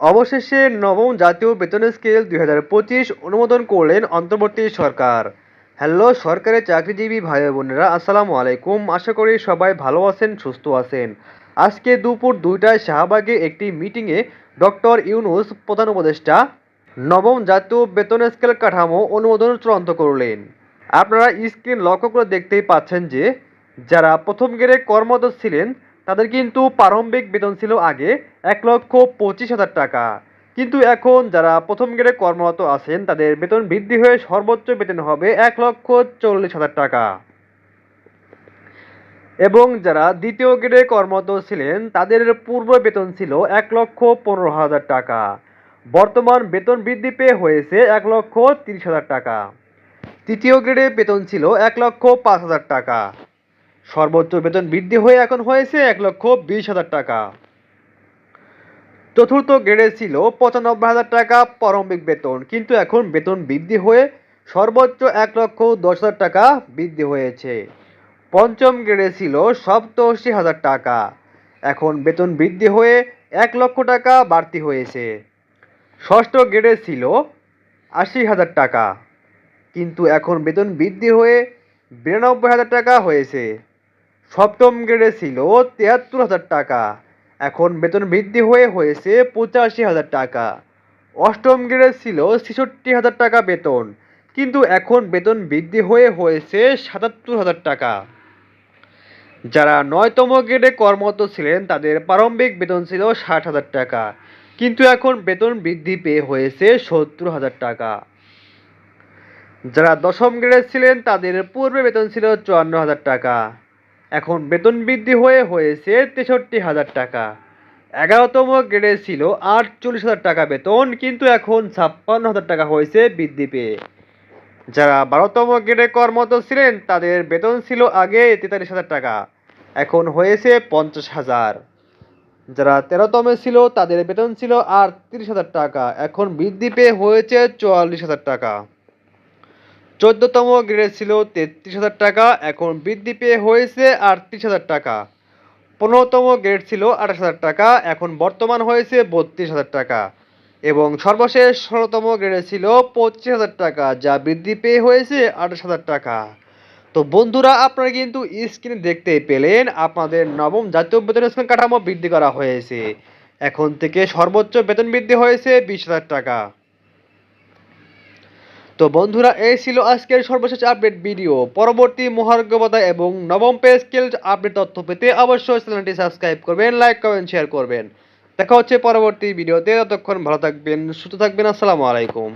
অবশেষে নবম জাতীয় বেতন স্কেল দুই হাজার পঁচিশ অনুমোদন করলেন অন্তর্বর্তী সরকার। হ্যালো সরকারি চাকরিজীবী ভাই বোনেরা, আসসালামু আলাইকুম। আশা করি সবাই ভালো আছেন, সুস্থ আছেন। আজকে দুপুর দুইটায় শাহবাগে একটি মিটিংয়ে ডক্টর ইউনুস প্রধান উপদেষ্টা নবম জাতীয় বেতন স্কেল কাঠামো অনুমোদন চূড়ান্ত করলেন। আপনারা স্ক্রিন লক্ষ্য করে দেখতেই পাচ্ছেন যে যারা প্রথম গ্রেডে কর্মরত ছিলেন তাদের কিন্তু প্রারম্ভিক বেতন ছিল আগে এক লক্ষ পঁচিশ হাজার টাকা। কিন্তু এখন যারা প্রথম গ্রেডে কর্মরত আছেন, তাদের বেতন বৃদ্ধি হয়ে সর্বোচ্চ বেতন হবে এক লক্ষ চল্লিশ হাজার টাকা। এবং যারা দ্বিতীয় গ্রেডে কর্মরত ছিলেন, তাদের পূর্ব বেতন ছিল এক লক্ষ পনেরো হাজার টাকা। বর্তমান বেতন বৃদ্ধি পেয়ে হয়েছে এক লক্ষ তিরিশ হাজার টাকা। তৃতীয় গ্রেডে বেতন ছিল এক লক্ষ পাঁচ হাজার টাকা। সর্বোচ্চ বেতন বৃদ্ধি হয়ে এখন হয়েছে এক লক্ষ বিশ হাজার টাকা। চতুর্থ গ্রেডে ছিল পঁচানব্বই হাজার টাকা প্রারম্ভিক বেতন, কিন্তু এখন বেতন বৃদ্ধি হয়ে সর্বোচ্চ এক লক্ষ দশ হাজার টাকা বৃদ্ধি হয়েছে। পঞ্চম গ্রেডে ছিল সপ্তাশি হাজার টাকা, এখন বেতন বৃদ্ধি হয়ে এক লক্ষ টাকা বাড়তি হয়েছে। ষষ্ঠ গ্রেডে ছিল আশি হাজার টাকা, কিন্তু এখন বেতন বৃদ্ধি হয়ে বিরানব্বই হাজার টাকা হয়েছে। সপ্তম গ্রেডে ছিল তিয়াত্তর হাজার টাকা। এখন বেতন বৃদ্ধি হয়ে হয়েছে পঁচাশি হাজার টাকা। অষ্টম গ্রেডে ছিল ছেষট্টি হাজার টাকা বেতন, কিন্তু এখন বেতন বৃদ্ধি হয়ে হয়েছে সাতাত্তর হাজার টাকা। যারা নয়তম গ্রেডে কর্মরত ছিলেন, তাদের প্রারম্ভিক বেতন ছিল ষাট হাজার টাকা, কিন্তু এখন বেতন বৃদ্ধি পেয়ে হয়েছে সত্তর হাজার টাকা। যারা দশম গ্রেডে ছিলেন, তাদের পূর্বে বেতন ছিল চুয়ান্ন হাজার টাকা। এখন বেতন বৃদ্ধি হয়ে হয়েছে তেষট্টি হাজার টাকা। এগারোতম গ্রেডে ছিল আটচল্লিশ হাজার টাকা বেতন, কিন্তু এখন ছাপ্পান্ন হাজার টাকা হয়েছে বৃদ্ধি পেয়ে। যারা বারোতম গ্রেডে কর্মরত ছিলেন, তাদের বেতন ছিল আগে তেতাল্লিশ হাজার টাকা, এখন হয়েছে পঞ্চাশ হাজার। যারা তেরোতমে ছিল, তাদের বেতন ছিল আর তিরিশ হাজার টাকা, এখন বৃদ্ধি পেয়ে হয়েছে চুয়াল্লিশ হাজার টাকা। চোদ্দতম গ্রেড ছিল তেত্রিশ হাজার টাকা, এখন বৃদ্ধি পেয়ে হয়েছে আটত্রিশ হাজার টাকা। পনেরোতম গ্রেড ছিল আঠাশ হাজার টাকা, এখন বর্তমান হয়েছে বত্রিশ হাজার টাকা। এবং সর্বশেষ ষোলোতম গ্রেডে ছিল পঁচিশ হাজার টাকা, যা বৃদ্ধি পেয়ে হয়েছে আঠাশ হাজার টাকা। তো বন্ধুরা, আপনারা কিন্তু স্ক্রিনে দেখতে পেলেন, আপনাদের নবম জাতীয় বেতন স্কেল কাঠামো বৃদ্ধি করা হয়েছে। এখন থেকে সর্বোচ্চ বেতন বৃদ্ধি হয়েছে বিশ হাজার টাকা। তো বন্ধুরা, এই ছিল আজকের সর্বশেষ আপডেট ভিডিও পরবর্তী মহার্গবতা এবং নবম পে স্কেল আপডেট তথ্য পেতে অবশ্যই চ্যানেলটি সাবস্ক্রাইব করবেন লাইক কমেন্ট শেয়ার করবেন। দেখা হচ্ছে পরবর্তী ভিডিওতে ততক্ষণ ভালো থাকবেন, সুস্থ থাকবেন। আসসালামু আলাইকুম।